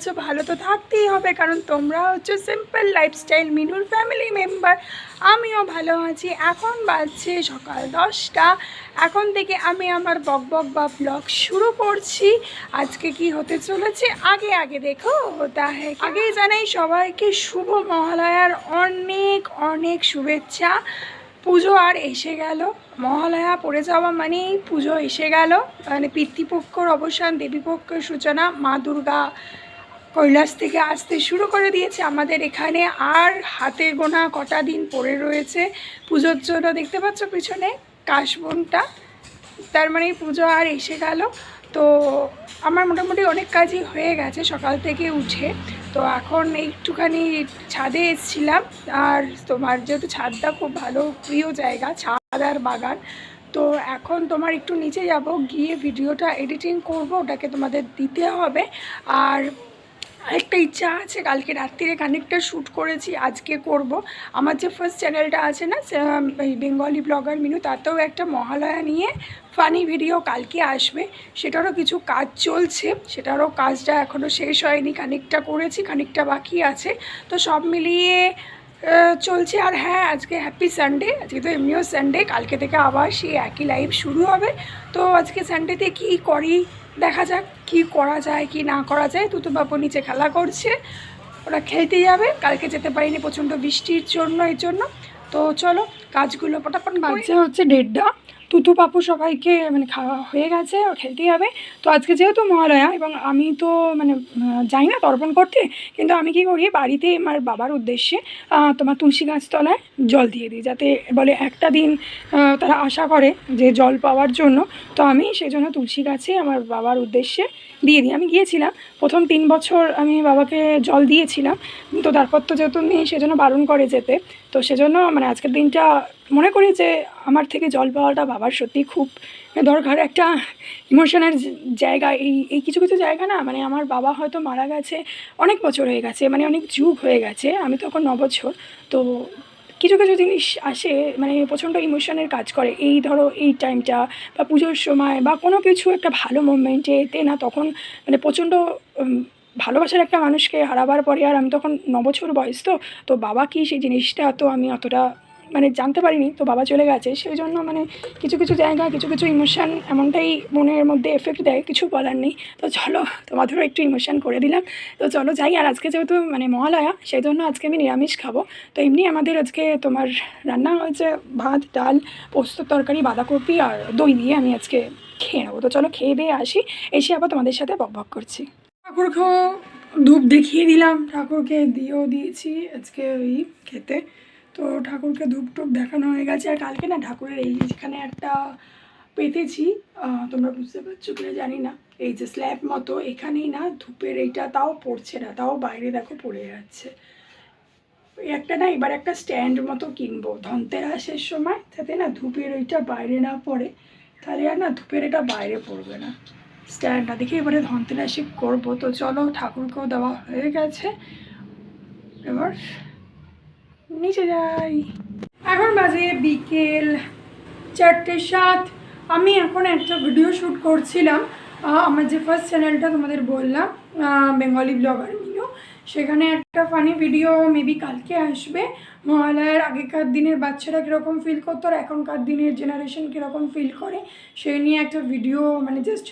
আছো ভালো তো থাকতেই হবে, কারণ তোমরা হচ্ছে সিম্পল লাইফস্টাইল মিনুর ফ্যামিলি মেম্বার আমিও ভালো আছি। এখন বাজছে সকাল দশটা, এখন থেকে আমি আমার বক বক বা ব্লগ শুরু করছি। আজকে কি হতে চলেছে? আগে আগে দেখো হতা হ্যাঁ আগেই জানাই সবাইকে শুভ মহালয়ার অনেক অনেক শুভেচ্ছা। পুজো আর এসে গেল। মহালয়া পড়ে যাওয়া মানেই পুজো এসে গেল। মানে পিতৃপক্ষর অবসান, দেবীপক্ষের সূচনা, মা দুর্গা কৈলাস থেকে আসতে শুরু করে দিয়েছে। আমাদের এখানে আর হাতে গোনা কটা দিন পড়ে রয়েছে। পুজোর জন্য দেখতে পাচ্ছ পিছনে কাশবনটা। তার মানে পুজো আর এসে গেল। তো আমার মোটামুটি অনেক কাজই হয়ে গেছে সকাল থেকে উঠে। তো এখন একটুখানি ছাদে এসেছিলাম। আর তোমার যেহেতু ছাদটা খুব ভালো, প্রিয় জায়গা, ছাদ আর বাগান। তো এখন তোমার একটু নিচে যাব, গিয়ে ভিডিওটা এডিটিং করব, ওটাকে তোমাদের দিতে হবে। আর আরেকটা ইচ্ছা আছে, কালকে রাত্রিরে কানেকটা শ্যুট করেছি, আজকে করব। আমার যে ফার্স্ট চ্যানেলটা আছে না বেঙ্গলি ব্লগার মিনু, তাতেও একটা মহালয়া নিয়ে ফানি ভিডিও কালকে আসবে। সেটারও কিছু কাজ চলছে, সেটারও কাজটা এখনও শেষ হয়নি, খানিকটা করেছি, খানিকটা বাকি আছে। তো সব মিলিয়ে চলছে। আর হ্যাঁ আজকে হ্যাপি সানডে আজকে তো এমনিও সানডে কালকে থেকে আবার সেই একই লাইভ শুরু হবে। তো আজকে সানডেতে কী করি, দেখা যাক। কি করা যায়, কি না করা যায় তুতু বাবু নিচে খেলা করছে। ওরা খেলতে যাবে, কালকে যেতে পারিনি প্রচণ্ড বৃষ্টির জন্য এই জন্য। তো চলো কাজগুলো পটাপট বাজছে হচ্ছে দেড়টা। তুতু পাপু সবাইকে মানে খাওয়া হয়ে গেছে, ও খেলতে যাবে তো আজকে যেহেতু মহালয়া, এবং আমি তো মানে যাই না তর্পণ করতে, কিন্তু আমি কি করি, বাড়িতে আমার বাবার উদ্দেশ্যে তোমার তুলসী গাছ তলায় জল দিয়ে দিই, যাতে বলে একটা দিন তারা আশা করে যে জল পাওয়ার জন্য। তো আমি সেই জন্য তুলসী গাছে আমার বাবার উদ্দেশ্যে দিয়ে দিই। আমি গিয়েছিলাম, প্রথম তিন বছর আমি বাবাকে জল দিয়েছিলাম, তো তারপর তো যেহেতু নেই সেজন্য বারণ করে যেতে, তো সেজন্য মানে আজকের দিনটা মনে করি যে আমার থেকে জল পাওয়াটা বাবার সত্যি খুব দরকার। একটা ইমোশনের জায়গা, এই এই কিছু কিছু জায়গা না মানে আমার বাবা হয়তো মারা গেছে অনেক বছর হয়ে গেছে মানে অনেক যুগ হয়ে গেছে, আমি তখন ন বছর তো কিছু কিছু জিনিস আসে মানে প্রচণ্ড ইমোশনের কাজ করে। এই ধরো, এই টাইমটা বা পুজোর সময়, বা কোনো কিছু একটা ভালো মোমেন্টে এতে না তখন মানে প্রচণ্ড ভালোবাসার একটা মানুষকে হারাবার পরে আর আমি তখন ন বছর বয়স তো তো বাবা কি সেই জিনিসটা, তো আমি অতটা মানে জানতে পারিনি, তো বাবা চলে গেছে। সেই জন্য মানে কিছু কিছু জায়গা, কিছু কিছু ইমোশান এমনটাই মনের মধ্যে এফেক্ট দেয়, কিছু বলার নেই। তো চলো, তোমাদেরও একটু ইমোশান করে দিলাম। তো চলো যাই, আর আজকে যেহেতু মানে মহালয়া, সেই জন্য আজকে আমি নিরামিষ খাব। তো এমনি আমাদের আজকে তোমার রান্না হয়েছে ভাত, ডাল, পোস্ত তরকারি, বাঁধাকপি আর দই দিয়ে আমি আজকে খেয়ে নেব। তো চলো খেয়ে দিয়ে আসি, এসে আবার তোমাদের সাথে বক বক করছি। ঠাকুরকেও ধূপ দেখিয়ে দিলাম। ঠাকুরকে দিয়েও দিয়েছি আজকে ওই খেতে। তো ঠাকুরকে ধূপ টুপ দেখানো হয়ে গেছে। আর কালকে না ঠাকুরের এই যেখানে একটা পেতেছি তোমরা বুঝতে পারছ কিনা জানি না। এই যে স্ল্যাব মতো, এখানেই না ধূপের এইটা তাও পড়ছে না, তাও বাইরে দেখো পড়ে যাচ্ছে। একটা না এবার একটা স্ট্যান্ড মতো কিনবো। ধনতেরাসের সময় যাতে না ধূপের ওইটা বাইরে না পড়ে, তাহলে আর না ধূপের এটা বাইরে পড়বে না। স্ট্যান্ডটা দেখে এবারে ধনতেরাসে করব। তো চলো ঠাকুরকেও দেওয়া হয়ে গেছে। এবার নিচে যাই। এখন বাজে বিকেল চারটে সাত। আমি এখন একটা ভিডিও শ্যুট করছিলাম। আমার যে ফার্স্ট চ্যানেলটা তোমাদের বললাম বেঙ্গলি ব্লগার মিনু, সেখানে একটা ফানি ভিডিও মেবি কালকে আসবে। মহালয়ার আগেকার দিনের বাচ্চারা কীরকম ফিল করতো আর এখনকার দিনের জেনারেশন কীরকম ফিল করে, সেই নিয়ে একটা ভিডিও মানে জাস্ট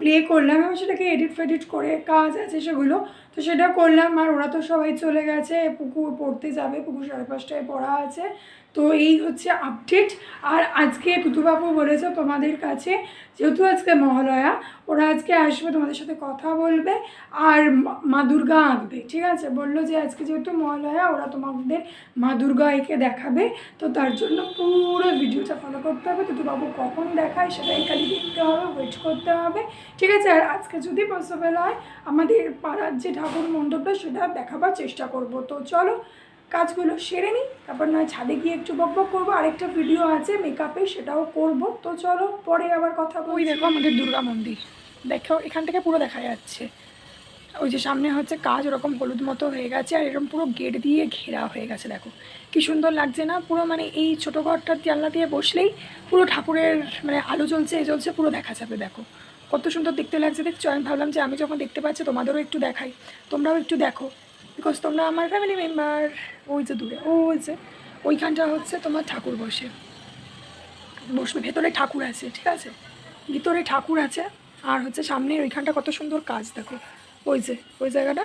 প্লে করলাম। এবং সেটাকে এডিট ফেডিট করে কাজ আছে সেগুলো তো সেটা করলাম, আর ওরা তো সবাই চলে গেছে, পুকুর পড়তে যাবে, পুকুর সাড়ে পাঁচটায় পড়া আছে। তো এই হচ্ছে আপডেট আর আজকে তুতুবাবু বলেছে তোমাদের কাছে, যেহেতু আজকে মহালয়া, ওরা আজকে আসবে, তোমাদের সাথে কথা বলবে, আর মা- দুর্গা আঁকবে, ঠিক আছে? বলল যে আজকে যেহেতু মহালয়া, ওরা তোমাদের মা দুর্গা একে দেখাবে, তো তার জন্য পুরো ভিডিওটা ফলো করতে হবে। তুতুবাবু কখন দেখায় সেটাই খালি দেখতে হবে ওয়েট করতে হবে, ঠিক আছে? আর আজকে যদি পসিবল হয়, আমাদের পাড়ার যে ঠাকুর মণ্ডপটা সেটা দেখাবার চেষ্টা করব। তো চলো, কাজগুলো সেরে নিই, তারপর নয় ছাদে গিয়ে একটু বক বক করব। আরেকটা ভিডিও আছে মেকআপে সেটাও করব। তো চলো, পরে আবার কথা বলি দেখো আমাদের দুর্গা মন্দির। দেখো, এখান থেকে পুরো দেখা যাচ্ছে। ওই যে সামনে হচ্ছে কাজ, ওরকম হলুদ মতো হয়ে গেছে, আর এরকম পুরো গেট দিয়ে ঘেরা হয়ে গেছে, দেখো। কি সুন্দর লাগছে না? পুরো মানে এই ছোটো ঘরটার জানলা দিয়ে বসলেই পুরো ঠাকুরের মানে আলো জ্বলছে, এ জ্বলছে, পুরো দেখা যাবে, দেখো। কত সুন্দর দেখতে লাগছে, দেখছ? আমি ভাবলাম যে আমি যখন দেখতে পাচ্ছি, তোমাদেরও একটু দেখাই। তোমরাও একটু দেখো। বিকজ তোমরা আমার ফ্যামিলি মেম্বার ওই যে দূরে ওই যে, ওইখানটা হচ্ছে তোমার ঠাকুর বসে। বসবে, ভেতরে ঠাকুর আছে, ঠিক আছে? ভিতরে ঠাকুর আছে, আর হচ্ছে সামনে ওইখানটা কত সুন্দর কাজ, দেখো। ওই যে, ওই জায়গাটা,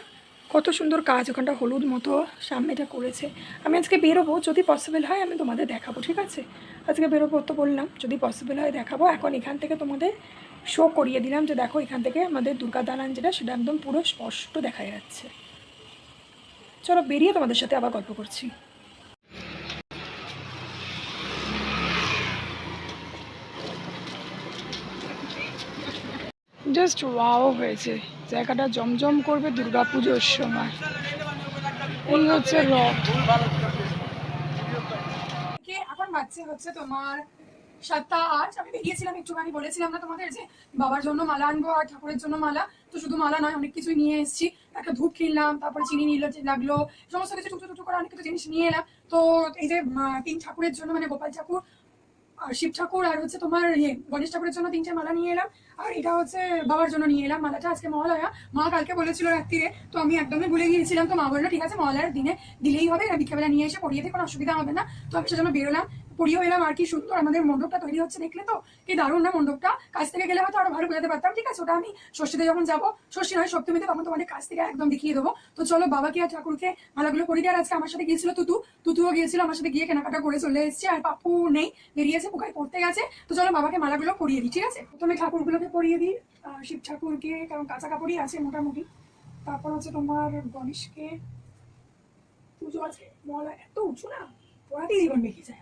কত সুন্দর কাজ, ওখানটা হলুদ মতো সামনেটা করেছে। আমি আজকে বেরোবো, যদি পসিবল হয় আমি তোমাদের দেখাবো, ঠিক আছে? আজকে বেরোবো তো বললাম, যদি পসিবল হয় দেখাবো। এখন এখান থেকে তোমাদের শো করিয়ে দিলাম যে দেখো এখান থেকে আমাদের দুর্গা দালান যেটা, সেটা একদম পুরো স্পষ্ট দেখা যাচ্ছে। চলো বেরিয়ে তোমাদের সাথে আবার গল্প করছি। জাস্ট ওয়াও হয়েছে। জায়গাটা জমজম করবে দুর্গা পুজোর সময়। এই হচ্ছে রথ। এখন বাচ্চা হচ্ছে তোমার সাতটা আট, আমি বেরিয়েছিলাম, একটুখানি বলেছিলাম না তোমাদের যে বাবার জন্য মালা আনব আর ঠাকুরের জন্য মালা। তো শুধু মালা নয়, অনেক কিছুই নিয়ে এসেছি। একটা ধূপ কিনলাম, তারপরে চিনি নিল লাগল, সমস্ত কিছু টুকটো টুকটো করে অনেক কিছু জিনিস নিয়ে এলাম। তো এই যে তিন ঠাকুরের জন্য মানে গোপাল ঠাকুর আর শিব ঠাকুর আর হচ্ছে তোমার ইয়ে গণেশ ঠাকুরের জন্য তিনটে মালা নিয়ে এলাম। আর এটা হচ্ছে বাবার জন্য নিয়ে এলাম মালাটা আজকে মহালয়া। মা কালকে বলেছিল রাত্রিরে, তো আমি একদমই ভুলে গিয়েছিলাম। তো মা বলল, ঠিক আছে, মহালয়ার দিনে দিলেই হবে বিকেলবেলা নিয়ে এসে পড়িয়ে দিয়ে কোনো অসুবিধা হবে না। তো আমি সেজন্য বেরোলাম। পড়িয়েও এলাম আর কি সুন্দর। আমাদের মণ্ডপটা তৈরি হচ্ছে, দেখলে তো? কি দারুণ না মণ্ডপটা? কাছ থেকে গেলে হয়তো আরও ভালো বোঝাতে পারতাম। ঠিক আছে, ওটা আমি ষষ্ঠীতে যখন যাব, ষষ্ঠী নয়, সপ্তমীতে তখন তোমাদের কাছ থেকে একদম দেখিয়ে দেবো। তো চলো, বাবাকে আর ঠাকুরকে মালাগুলো দিয়ে আর আজকে আমার সাথে গিয়েছিল তুতু। তুতুও গিয়েছিল, আমার সাথে গিয়ে কেনাকাটা করে চলে এসেছে, আর পাপু নেই, বেরিয়েছে, পোকায় পড়তে গেছে। তো চলো, বাবাকে মালাগুলো পরিয়ে দিই, ঠিক আছে? প্রথমে ঠাকুরগুলোকে পরিয়ে দিই। শিব ঠাকুরকে, কারণ কাঁচা কাপড়ই আছে মোটামুটি। তারপর হচ্ছে তোমার গণেশকে। পুজো আছে? মলা এত উঁচু না? পড়াতেই জীবন বেরিয়ে যায়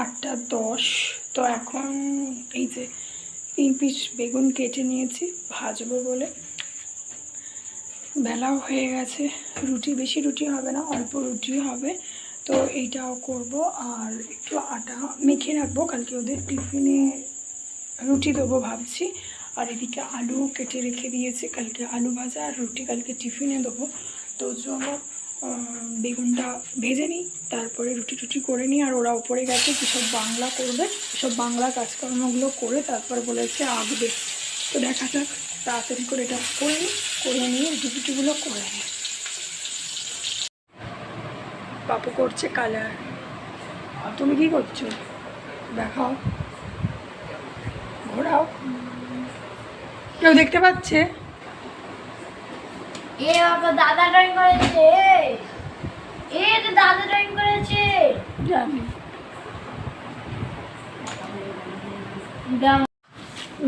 আটটা দশ। তো এখন এই যে তিন পিস বেগুন কেটে নিয়েছি, ভাজবো বলে। বেলাও হয়ে গেছে। রুটি, বেশি রুটি হবে না, অল্প রুটি হবে। তো এইটাও করব আর একটু আটা মেখে রাখব, কালকে ওদের টিফিনে রুটি দেবো ভাবছি। আর এদিকে আলু কেটে রেখে দিয়েছি, কালকে আলু ভাজা আর রুটি কালকে টিফিনে দেবো। তো চলো বেগুনটা ভেজে নিই, তারপরে রুটি টুটি করে নিই, আর ওরা ওপরে গেছে সব বাংলা করবে, সব বাংলা কাজকর্মগুলো করে তারপর বলেছে আঁকবে। তো দেখা যাক, তাড়াতাড়ি করে এটা করে নিই, করে নিয়ে রুটি টুটিগুলো করে নিই। পাপু করছে কালার। তুমি কি করছ? দেখাও। ঘোরাও। কেউ দেখতে পাচ্ছে? এ বাবা দাদা ড্রয়িং করেছে এ তো দাদা ড্রয়িং করেছে।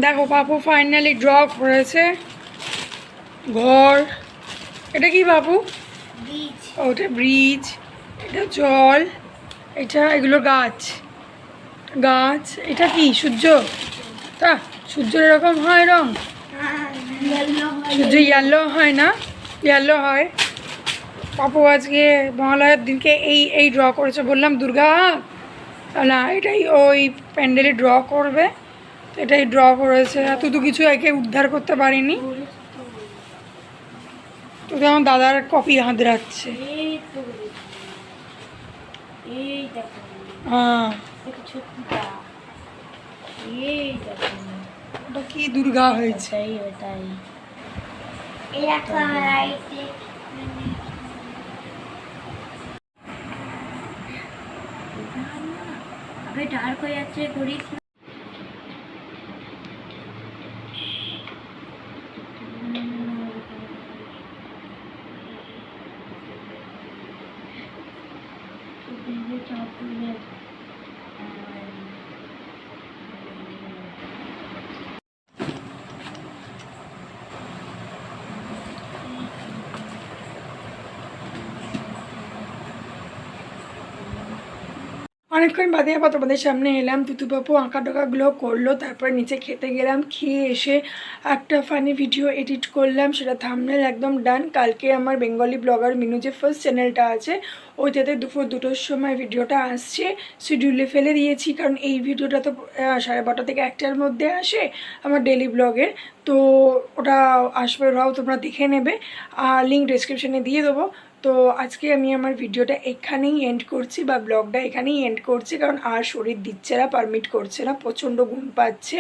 দেখো পাপু ফাইনালি ড্র করেছে। ঘর। এটা কি বাপু ওটা ব্রিজ এটা জল এটা এগুলো গাছ। গাছ এটা কি সূর্য? তা সূর্য এরকম হয় রং? সূর্য ইয়েলো হয় না? ইয়েলো হয়। পাপু আজকে মহালয়ার দিনকে এই এই ড্র করেছে। বললাম দুর্গা না এটাই ওই প্যান্ডেলে ড্র করবে। তো এটাই ড্র করেছে। এত তো কিছু একে উদ্ধার করতে পারিনি। তোকে আমার দাদার কপি হাঁদরাচ্ছে তো হ্যাঁ। ওটা কি দুর্গা হয়েছে? ওটাই আবে ডার্ক হয়ে যাচ্ছে করিস না। অনেকক্ষণ বাদে আবার তোমাদের সামনে এলাম তুতুপাপু আঁকা টাকাগুলো করল, তারপরে নিচে খেতে গেলাম, খেয়ে এসে একটা ফানি ভিডিও এডিট করলাম, সেটা থামনেল একদম ডান কালকে আমার বেঙ্গলি ব্লগার মিনু যে ফার্স্ট চ্যানেলটা আছে ওইটাতে দুপুর দুটোর সময় ভিডিওটা আসছে শিডিউলে ফেলে দিয়েছি, কারণ এই ভিডিওটা তো সাড়ে বারোটা থেকে একটার মধ্যে আসে আমার ডেলি ব্লগের তো ওটা আসবে ওরাও তোমরা দেখে নেবে। আর লিঙ্ক ডিসক্রিপশানে দিয়ে দেবো। তো আজকে আমি আমার ভিডিওটা এখানেই এন্ড করছি, বা ব্লগটা এখানেই এন্ড করছি, কারণ আর শরীর দিচ্ছে না পারমিট করছে না, প্রচণ্ড ঘুম পাচ্ছে।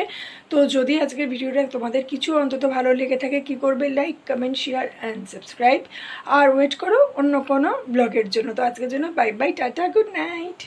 তো যদি আজকের ভিডিওটা তোমাদের কিছু অন্তত ভালো লেগে থাকে, কি করবে? Like comment share and subscribe R wait করো অন্য কোনো ব্লগের জন্য। তো আজকের জন্য bye bye tata good night